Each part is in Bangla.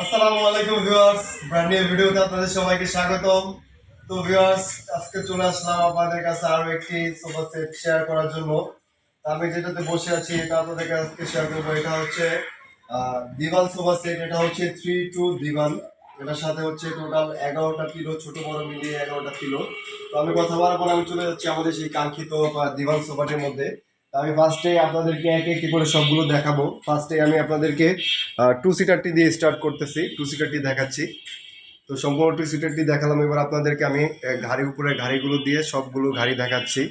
আসসালামু আজকে চলে আসলাম আপনাদের একটি শেয়ার করার জন্য। আমি যেটাতে বসে আছি, এটা আপনাদের কাছে শেয়ার করব, এটা হচ্ছে দিবান সোফা সেট এটা হচ্ছে থ্রি টু দিবান এটার সাথে হচ্ছে টোটাল এগারোটা কিলো ছোট বড় মিলিয়ে এগারোটা কিলো তো আমি কথা বলার পর আমি চলে যাচ্ছি আমাদের সেই কাঙ্ক্ষিত দিবান সোফাটির মধ্যে। আমি ফার্স্টে আপনাদেরকে একে একটি করে সবগুলো দেখাবো। ফার্স্টে আমি আপনাদেরকে টু সিটারটি দিয়ে স্টার্ট করতেছি টু সিটারটি দেখাচ্ছি। তো সম্পূর্ণ টু সিটারটি দেখালাম। এবার আপনাদেরকে আমি ঘাড়ি উপরে ঘাড়িগুলো দিয়ে সবগুলো ঘাড়ি দেখাচ্ছি।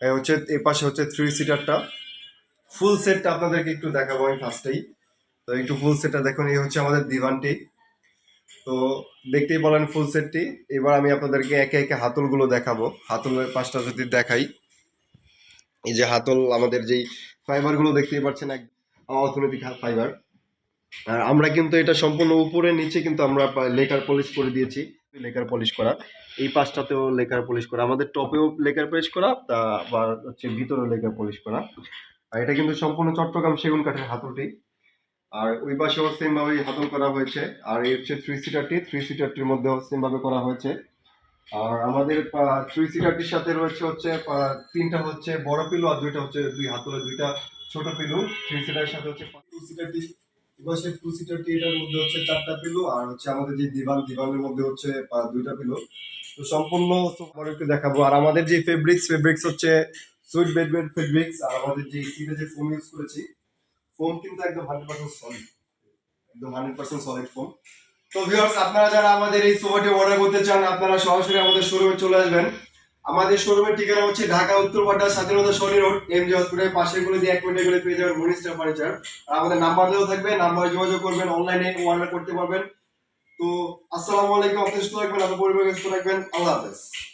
হচ্ছে, এ পাশে হচ্ছে থ্রি সিটারটা ফুল সেটটা আপনাদেরকে একটু দেখাবো আমি ফার্স্টেই তো একটু ফুল সেটটা দেখুন। এই হচ্ছে আমাদের দিবানটি তো দেখতেই বলেন ফুল সেটটি এবার আমি আপনাদেরকে একে একে হাতলগুলো দেখাবো। হাতলের পাশটা যদি দেখাই। এই যে হাতল, আমাদের যেই ফাইবারগুলো দেখতেই পাচ্ছেন, এক অর্থনৈতিক ফাইবার আর আমরা কিন্তু এটা সম্পূর্ণ উপরে, নিচে কিন্তু আমরা লেকার পলিশ করে দিয়েছি। লেকার পলিশ করা। এই পাশটাতেও লেকার পলিশ করা। আমাদের টপেও লেকার পলিশ করা, তা আবার হচ্ছে ভিতরেও লেকার পলিশ করা। আর এটা কিন্তু সম্পূর্ণ চট্টগ্রাম সেগুন কাঠের হাতলটি। আর ওই পাশেও সেম ভাবে হাতল করা হয়েছে। আর এই হচ্ছে থ্রি সিটারটি থ্রি সিটারটির মধ্যেও সেম ভাবে করা হয়েছে। আর আমাদের থ্রি সিটারটির সাথে রয়েছে হচ্ছে তিনটা হচ্ছে বড় পিলো আর দুইটা হচ্ছে দুই হাতলে, দুইটা ছোট পিলো থ্রি সিটারের সাথে হচ্ছে টু। সিটারটি এপাশে টু সিটারটি এটার মধ্যে হচ্ছে চারটা পিলো আর হচ্ছে আমাদের যে দিবান, দিবানের মধ্যে হচ্ছে দুইটা পিলো তো সম্পূর্ণ পরে একটু দেখাবো। আর আমাদের যে ফেব্রিক্স ফেব্রিক্স হচ্ছে সুইট বেডবেড ফেব্রিক্স আর আমাদের যে সিটে ইউজ করেছি ফোম কিন্তু একদম হান্ড্রেড সলিড একদম হান্ড্রেড সলিড ফোম তো আপনারা যারা আমাদের এই সোফাটি অর্ডার করতে চান, আপনারা সরাসরি আমাদের শোরুমে চলে আসবেন। আমাদের শোরুমের ঠিকানা হচ্ছে ঢাকা উত্তরপাড়া স্বাধীনতা শনি রোড, এম জি হসপিটালের পাশে গুলো দিয়ে এক মিনিটে গেলে পেয়ে যাবেন মনিস্টার ফার্নিচার আর আমাদের নাম্বার দেওয়া থাকবে নাম্বারে যোগাযোগ করবেন অনলাইনে অর্ডার করতে পারবেন। তো, আসসালামু আলাইকুম, আপনি থাকবেন, আপনার রাখবেন। আল্লাহ হাফেজ।